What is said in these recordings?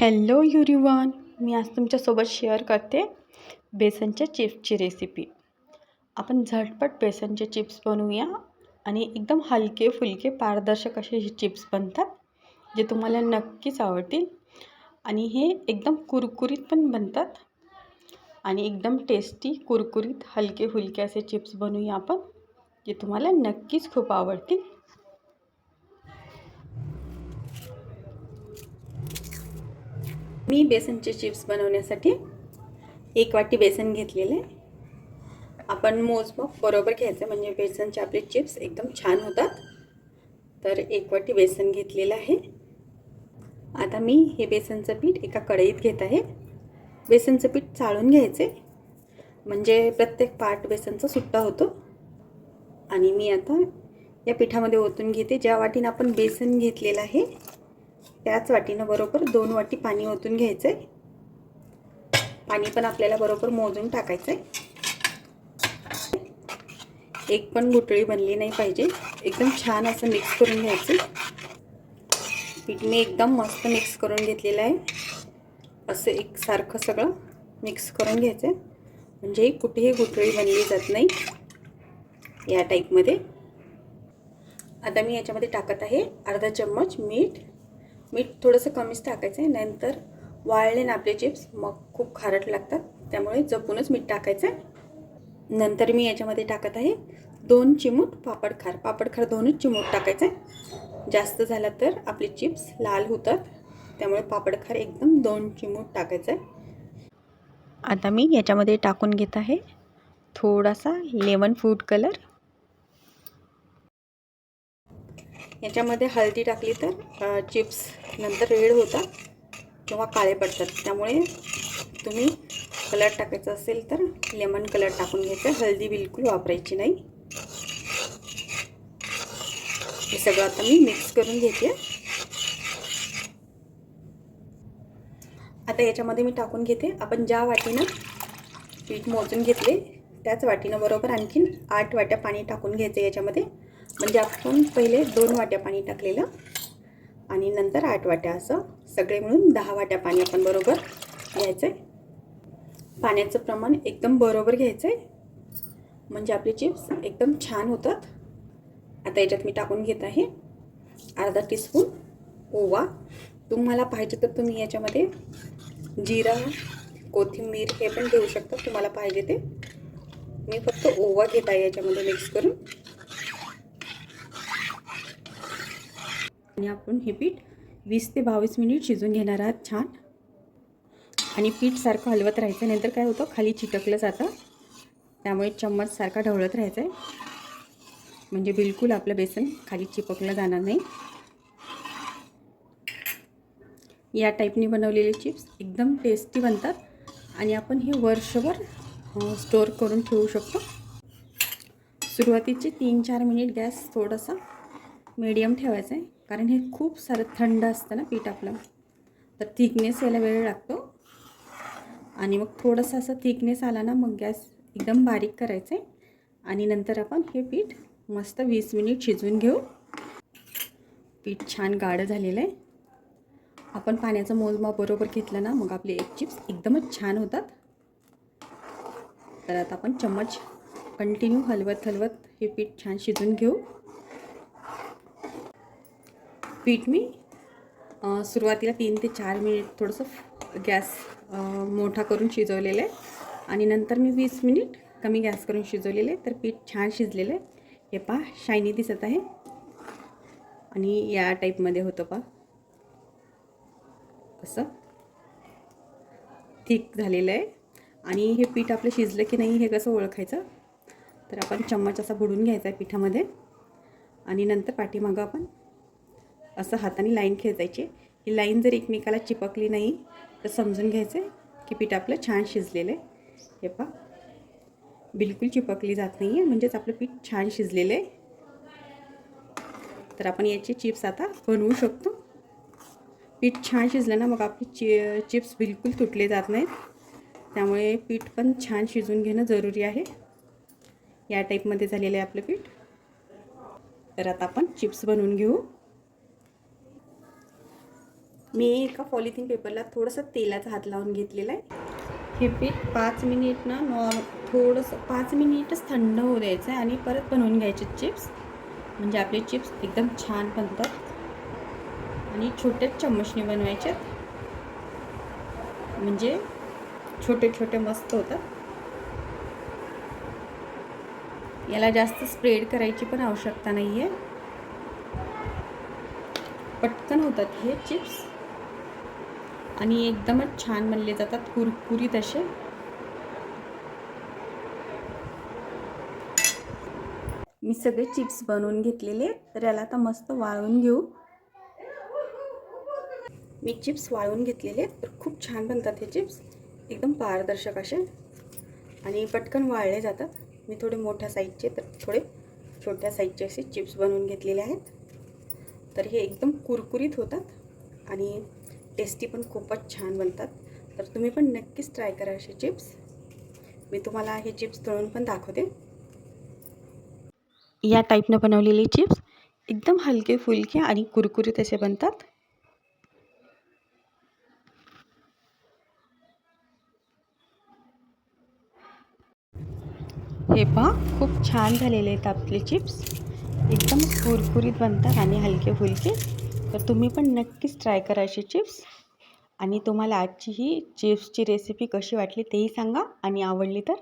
Hello युरिवन मी आज तुमच्यासोबत share करते बेसनच्या चिप्सची रेसिपी आपण झटपट बेसनचे चिप्स बनवूया आणि एकदम हलके फुलके पारदर्शक असे हे चिप्स बनतात जे तुम्हाला नक्कीच आवडतील. आणि हे एकदम कुरकुरीत पण बनतात. आणि एकदम टेस्टी कुरकुरीत हलके फुलके असे चिप्स बनवूया आपण जे तुम्हाला नक्कीच खूप आवडतील. मी बेसनचे चिप्स बनवण्यासाठी एक वाटी बेसन घेतलेलं. आहे आपण मोजमाप बरोबर घ्यायचं म्हणजे बेसनचे आपले चिप्स एकदम छान होतात. तर एक वाटी बेसन घेतलेलं आहे. आता मी हे बेसनचं पीठ एका कढईत घेत आहे. बेसनचं पीठ चाळून घ्यायचे. म्हणजे प्रत्येक पार्ट बेसनचा सुट्टा होतो. आणि मी आता या पिठामध्ये ओतून घेते. ज्या वाटीनं आपण बेसन घेतलेलं आहे त्याच वाटीनं बरोबर दोन वाटी पाणी ओतून घ्यायचं आहे पाणी पण आपल्याला बरोबर मोजून टाकायचं आहे एक पण गुटळी बनली नाही पाहिजे. एकदम छान असं मिक्स करून घ्यायचं. पीठ मी एकदम मस्त मिक्स करून घेतलेलं आहे. असं एकसारखं सगळं मिक्स करून घ्यायचं आहे म्हणजे कुठेही गुटळी बनली जात नाही या टाईपमध्ये आता मी याच्यामध्ये टाकत आहे अर्धा चम्मच मीठ मीठ थोडंसं कमीच टाकायचं आहे नंतर वाळले ना आपले चिप्स मग खूप खारट लागतात. त्यामुळे जपूनच मीठ टाकायचं आहे नंतर मी याच्यामध्ये टाकत आहे दोन चिमूट पापड खार. पापड खार दोनच चिमूट टाकायचं आहे जास्त झाला तर आपले चिप्स लाल होतात. त्यामुळे पापड खार एकदम दोन चिमूट टाकायचं आहे आता मी याच्यामध्ये टाकून घेत आहे थोडासा लेमन फूड कलर. याच्यामध्ये हळदी टाकली तर चिप्स नंतर रेड होतात किंवा काळे पडतात. त्यामुळे तुम्ही कलर टाकायचा असेल तर लेमन कलर टाकून घ्यायचा. हळदी बिलकुल वापरायची नाही. हे सगळं आता मी मिक्स करून घेते. आता याच्यामध्ये मी टाकून घेते. आपण ज्या वाटीनं पीठ मोजून घेतले त्याच वाटीनं बरोबर आणखीन आठ वाट्या पाणी टाकून घ्यायचं याच्यामध्ये. म्हणजे आपण पहिले दोन वाट्या पाणी टाकलेलं आणि नंतर आठ वाट्या असं सगळे मिळून दहा वाट्या पाणी आपण बरोबर घ्यायचं आहे पाण्याचं प्रमाण एकदम बरोबर घ्यायचं आहे म्हणजे आपले चिप्स एकदम छान होतात. आता याच्यात मी टाकून घेत आहे अर्धा टीस्पून ओवा. तुम्हाला पाहिजे तर तुम्ही याच्यामध्ये जिरा कोथिंबीर हे पण घेऊ शकता तुम्हाला पाहिजे ते. मी फक्त ओवा घेत आहे याच्यामध्ये मिक्स करून. आणि आपण हे पीठ वीस ते बावीस मिनिट शिजून घेणार आहात छान. आणि पीठसारखं हलवत राहायचं नंतर काय होतं खाली चिटकलं जातं. त्यामुळे चम्मचसारखा ढवळत राहायचं आहे म्हणजे बिलकुल आपलं बेसन खाली चिपकलं जाणार नाही. या टाईपने बनवलेले चिप्स एकदम टेस्टी बनतात. आणि आपण हे वर्षभर स्टोअर करून ठेवू शकतो. सुरुवातीचे तीन चार मिनिट गॅस थोडासा मीडियम ठेवायचा आहे कारण हे खूप सारं थंड असतं ना पीठ आपलं. तर थिकनेस यायला वेळ लागतो. आणि मग थोडंसं असं थिकनेस आला ना मग गॅस एकदम बारीक करायचं. आहे आणि नंतर आपण हे पीठ मस्त वीस मिनिट शिजवून घेऊ. पीठ छान गाढं झालेलं आहे. आपण पाण्याचं मोजमाप बरोबर घेतलं ना मग आपले एक चिप्स एकदमच छान होतात. तर आता आपण चम्मच कंटिन्यू हलवत हलवत हे पीठ छान शिजून घेऊ. पीठ मी सुरुवातीला तीन ते चार मिनिट थोडंसं गॅस मोठा करून शिजवलेलं आहे. आणि नंतर मी वीस मिनिट कमी गॅस करून शिजवलेले तर पीठ छान शिजलेलं आहे. हे पहा शायनी दिसत आहे. आणि या टाईपमध्ये होतं पहा. असं. थिक झालेलं आहे. आणि हे पीठ आपलं शिजलं की नाही हे कसं ओळखायचं? तर आपण चम्मच असा बुडून घ्यायचा आहे पिठामध्ये. आणि नंतर पाठीमागं आपण असं हाताने लाईन खेचायची. ही लाईन जर एकमेकाला चिपकली नाही तर समजून घ्यायचं आहे की पीठ आपलं छान शिजलेलं आहे हे पा बिलकुल चिपकली जात नाही आहे म्हणजेच आपलं पीठ छान शिजलेलं आहे तर आपण याचे चिप्स आता बनवू शकतो. पीठ छान शिजलं ना मग आपले चि चिप्स बिलकुल तुटले जात नाहीत. त्यामुळे पीठ पण छान शिजून घेणं जरुरी आहे. या टाईपमध्ये झालेलं आहे आपलं पीठ. तर आता आपण चिप्स बनवून घेऊ. मी एका पॉलिथिन पेपरला थोडंसं तेलाचा हात लावून घेतलेला आहे. हे पीठ पाच मिनिट ना नॉर्म थोडंसं पाच मिनिटच थंड होऊ द्यायचं आहे आणि परत बनवून घ्यायचे चिप्स. म्हणजे आपले चिप्स एकदम छान बनतात. आणि छोट्याच चम्मचने बनवायच्यात म्हणजे छोटे छोटे मस्त होतात. याला जास्त स्प्रेड करायची पण आवश्यकता नाही आहे पटकन होतात हे चिप्स. आणि एकदमच छान बनले जातात कुरकुरीत असे. मी सगळे चिप्स बनवून घेतलेले तर याला आता मस्त वाळवून घेऊ. मी चिप्स वाळवून घेतलेले तर खूप छान बनतात हे चिप्स. एकदम पारदर्शक असे. आणि पटकन वाळले जातात. मी थोडे मोठ्या साईजचे तर थोडे छोट्या साईजचे असे चिप्स बनवून घेतलेले आहेत. तर हे एकदम कुरकुरीत होतात. आणि टेस्टी पण खूपच छान बनतात. तर तुम्ही पण नक्कीच ट्राय करा असे चिप्स मी तुम्हाला हे चिप्स तळून पण दाखवते. या टाईपनं बनवलेले चिप्स एकदम हलके फुलके आणि कुरकुरीत असे बनतात. हे पहा खूप छान झालेले आहेत आपले चिप्स एकदम कुरकुरीत बनतात आणि हलके फुलके. तर तुम्ही पण नक्कीच ट्राय करा अशी चिप्स आणि तुम्हाला आजची ही चिप्सची रेसिपी कशी वाटली तेही सांगा. आणि आवडली तर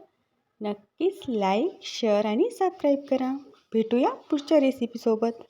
नक्कीच लाईक शेअर आणि सबस्क्राईब करा. भेटूया पुढच्या रेसिपीसोबत